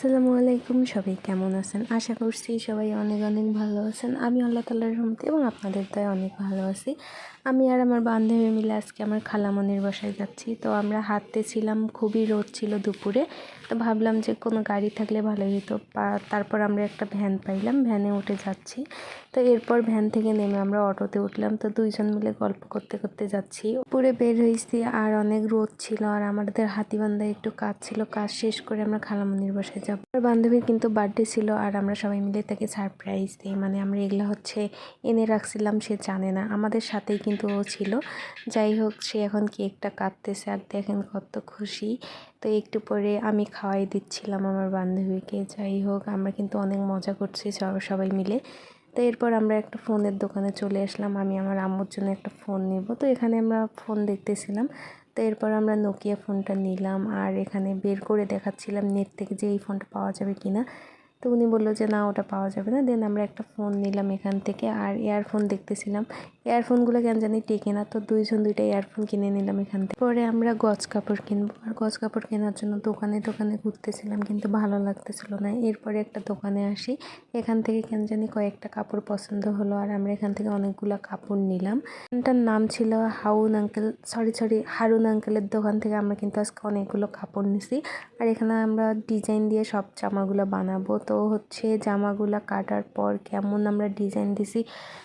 আসসালামু আলাইকুম, সবাই কেমন আছেন? আশা করছি সবাই অনেক অনেক ভালো আছেন। আমি আল্লাহ তাল্লাহর রহমতে এবং আপনাদের তাই অনেক ভালো আছি। আমি আর আমার বান্ধবী মিলে আজকে আমার খালামনির বাসায় যাচ্ছি। তো আমরা হাঁটতে ছিলাম খুবই রোদ ছিল দুপুরে। তো ভাবলাম যে কোনো গাড়ি থাকলে ভালোই হতো তারপর আমরা একটা ভ্যান পাইলাম, ভ্যানে উঠে যাচ্ছি। তো এরপর ভ্যান থেকে নেমে আমরা অটোতে উঠলাম। তো দুইজন মিলে গল্প করতে করতে যাচ্ছি। উপরে বের হয়েছি আর অনেক রোদ ছিল আর আমাদের হাতিবান্ধায় একটু কাজ ছিল। কাজ শেষ করে আমরা খালামনির বাসায় যাব আমার বান্ধবীর কিন্তু বার্থডে ছিল আর আমরা সবাই মিলে তাকে সারপ্রাইজ দিই। মানে আমরা এগুলো হচ্ছে এনে রাখছিলাম, সে জানে না। আমাদের সাথেই কিন্তু ও ছিল। যাই হোক, সে এখন কেকটা কাটতেছে আর দেখেন কত খুশি। তো একটু পরে আমি খাওয়াই দিচ্ছিলাম আমার বান্ধবীকে। যাই হোক, আমরা কিন্তু অনেক মজা করছি সবাই মিলে। তো এরপর আমরা একটা ফোনের দোকানে চলে আসলাম। আমি আমার আম্মুর জন্য একটা ফোন নিব। তো এখানে আমরা ফোন দেখতেছিলাম। এরপর আমরা নোকিয়া ফোনটা নিলাম। আর এখানে বের করে দেখাচ্ছিলাম নেট থেকে যে এই ফোনটা পাওয়া যাবে কি না তো উনি বলল যে, না, ওটা পাওয়া যাবে না। দেন আমরা একটা ফোন নিলাম এখান থেকে। আর ইয়ারফোন দেখতেছিলাম। ইয়ারফোনগুলো কেন জানি টেকে না, তো দুইজন দুইটা ইয়ারফোন কিনে নিলাম এখান থেকে। পরে আমরা গজ কাপড় কিনবো। আর গজ কাপড় কেনার জন্য দোকানে দোকানে ঘুরতেছিলাম, কিন্তু ভালো লাগতেছিল না। এরপরে একটা দোকানে আসি। এখান থেকে কেন জানি কয়েকটা কাপড় পছন্দ হলো, আর আমরা এখান থেকে অনেকগুলো কাপড় নিলাম। দোকানটার নাম ছিল হাউন আঙ্কেল সরি সরি হারুন আঙ্কেলের দোকান থেকে আমরা কিন্তু আজকে অনেকগুলো কাপড় নিছি। আর এখানে আমরা ডিজাইন দিয়ে সব জামাগুলো বানাবো। তো হচ্ছে জামাগুলো কাটার পর কেমন আমরা ডিজাইন দিছি,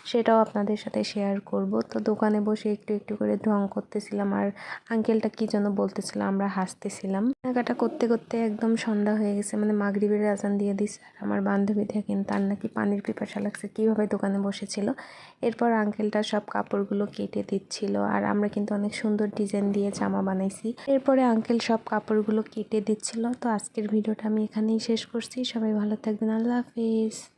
সেটাও আপনাদের সাথে শেয়ার করব। তো দোকানে বসে একটু একটু করে ঢং করতেছিলাম আর আঙ্কেলটা কী যেন বলতেছিল, আমরা হাসতেছিলাম। কেনাকাটা করতে করতে একদম সন্ধ্যা হয়ে গেছে মানে মাগরিবের আজান দিয়ে দিছে। আর আমার বান্ধবী দেখেন, তার নাকি পানির পিপাসা লাগছে, কীভাবে দোকানে বসেছিল। এরপর আঙ্কেলটা সব কাপড়গুলো কেটে দিচ্ছিল আর আমরা কিন্তু অনেক সুন্দর ডিজাইন দিয়ে জামা বানাইছি। এরপরে আঙ্কেল সব কাপড়গুলো কেটে দিচ্ছিল। তো আজকের ভিডিওটা আমি এখানেই শেষ করছি। সবাই ভালো থাকবেন। আল্লাহ হাফিজ।